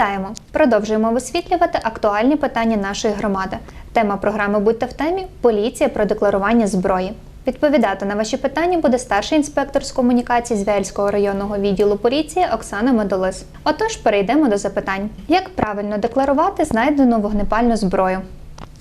Вітаємо! Продовжуємо висвітлювати актуальні питання нашої громади. Тема програми Будьте в темі Поліція про декларування зброї. Відповідати на ваші питання буде старший інспектор з комунікації Вельського районного відділу поліції Оксана Медолис. Отож, перейдемо до запитань: як правильно декларувати знайдену вогнепальну зброю?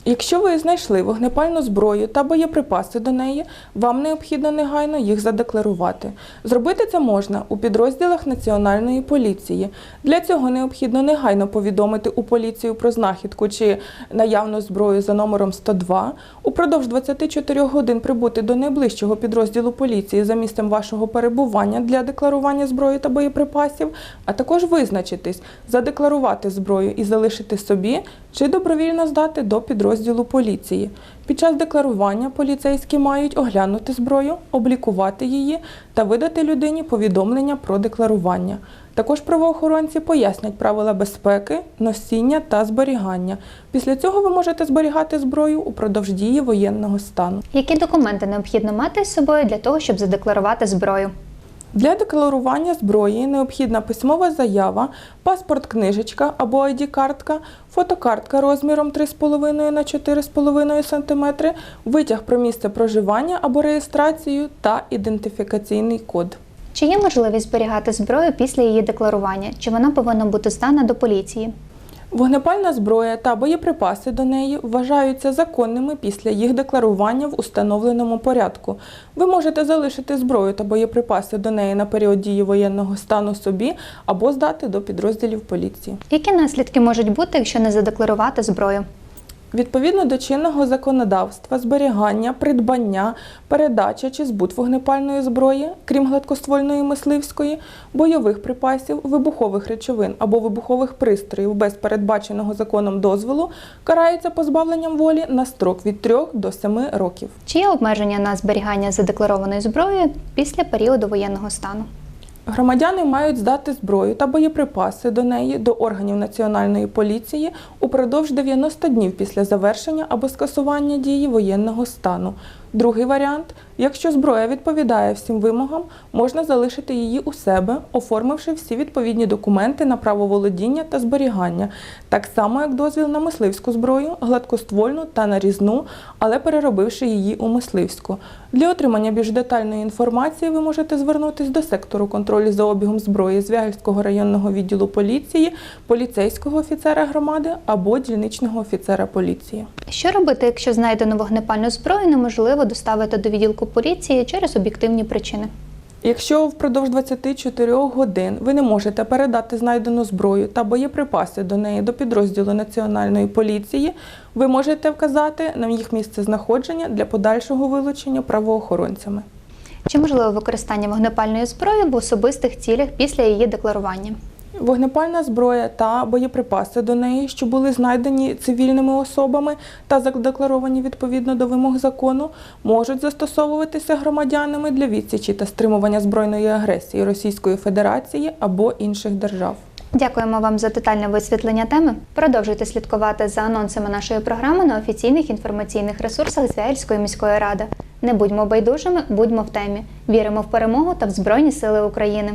Якщо ви знайшли вогнепальну зброю та боєприпаси до неї, вам необхідно негайно їх задекларувати. Зробити це можна у підрозділах Національної поліції. Для цього необхідно негайно повідомити у поліцію про знахідку чи наявну зброю за номером 102, упродовж 24 годин прибути до найближчого підрозділу поліції за місцем вашого перебування для декларування зброї та боєприпасів, а також визначитись, задекларувати зброю і залишити собі чи добровільно здати до підрозділу поліції. Під час декларування поліцейські мають оглянути зброю, облікувати її та видати людині повідомлення про декларування. Також правоохоронці пояснять правила безпеки, носіння та зберігання. Після цього ви можете зберігати зброю упродовж дії воєнного стану. Які документи необхідно мати з собою для того, щоб задекларувати зброю? Для декларування зброї необхідна письмова заява, паспорт-книжечка або ID-картка, фотокартка розміром 3,5 на 4,5 см, витяг про місце проживання або реєстрацію та ідентифікаційний код. Чи є можливість зберігати зброю після її декларування? Чи вона повинна бути здана до поліції? Вогнепальна зброя та боєприпаси до неї вважаються законними після їх декларування в установленому порядку. Ви можете залишити зброю та боєприпаси до неї на період дії воєнного стану собі або здати до підрозділів поліції. Які наслідки можуть бути, якщо не задекларувати зброю? Відповідно до чинного законодавства, зберігання, придбання, передача чи збут вогнепальної зброї, крім гладкоствольної мисливської, бойових припасів, вибухових речовин або вибухових пристроїв без передбаченого законом дозволу карається позбавленням волі на строк від 3 до 7 років. Чи є обмеження на зберігання задекларованої зброї після періоду воєнного стану? Громадяни мають здати зброю та боєприпаси до неї до органів національної поліції упродовж 90 днів після завершення або скасування дії воєнного стану. Другий варіант: якщо зброя відповідає всім вимогам, можна залишити її у себе, оформивши всі відповідні документи на право володіння та зберігання, так само як дозвіл на мисливську зброю, гладкоствольну та нарізну, але переробивши її у мисливську. Для отримання більш детальної інформації ви можете звернутися до сектору контролю за обігом зброї Звягельського районного відділу поліції, поліцейського офіцера громади або дільничного офіцера поліції. Що робити, якщо знайдену вогнепальну зброю неможливо доставити до відділку поліції через об'єктивні причини? Якщо впродовж 24 годин ви не можете передати знайдену зброю та боєприпаси до неї до підрозділу Національної поліції, ви можете вказати на їх місце знаходження для подальшого вилучення правоохоронцями. Чи можливо використання вогнепальної зброї в особистих цілях після її декларування? Вогнепальна зброя та боєприпаси до неї, що були знайдені цивільними особами та задекларовані відповідно до вимог закону, можуть застосовуватися громадянами для відсічі та стримування збройної агресії Російської Федерації або інших держав. Дякуємо вам за детальне висвітлення теми. Продовжуйте слідкувати за анонсами нашої програми на офіційних інформаційних ресурсах Звягельської міської ради. Не будьмо байдужими, будьмо в темі. Віримо в перемогу та в Збройні Сили України.